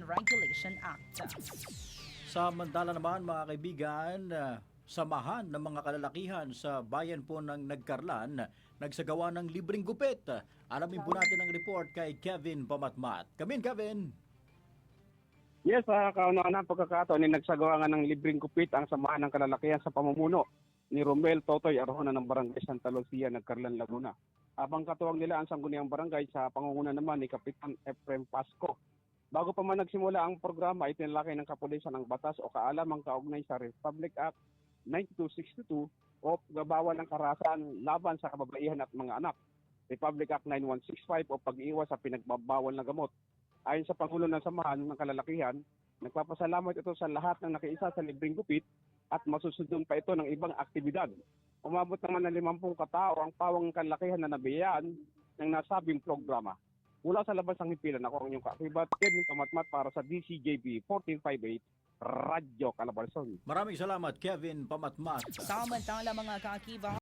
and Regulation Act. Samantala naman mga kaibigan, ah, samahan ng mga kalalakihan sa bayan po ng Nagkarlan nagsagawa ng libreng gupit. Alamin po natin ang report kay Kevin Pamatmat. Kamin, Kevin! Yes, sa kauna-una pagkakataon ni nagsagawa nga ng libreng kupit ang samahan ng kalalakihan sa pamumuno ni Romel Totoy Arjona ng Barangay Santa Lucia, Nagkarlan, Laguna. Habang katuwang nila ang sangguniang barangay sa pangunguna naman ni Kapitan Efrem Pasco. Bago pa man nagsimula ang programa, itinalakay ng kapulisan ng batas o kaalamang kaugnay sa Republic Act 9262 o gabawan ng karahasan laban sa kababaihan at mga anak. Republic Act 9165 o pag-iwas sa pinagbabawal na gamot. Ayon sa Pangulo ng Samahan ng Kalalakihan, nagpapasalamat ito sa lahat ng nakiisa sa libreng gupit at masusunod pa ito ng ibang aktibidad. Umabot naman ng 50 katao ang pawang kalalakihan na nabiyaan ng nasabing programa. Mula sa labas ng hipilan, ako ang inyong kakibat, Kevin Pamatmat para sa DCJB 1458 Radyo Calabarzon. Maraming salamat, Kevin Pamatmat. Samantala mga kakiba,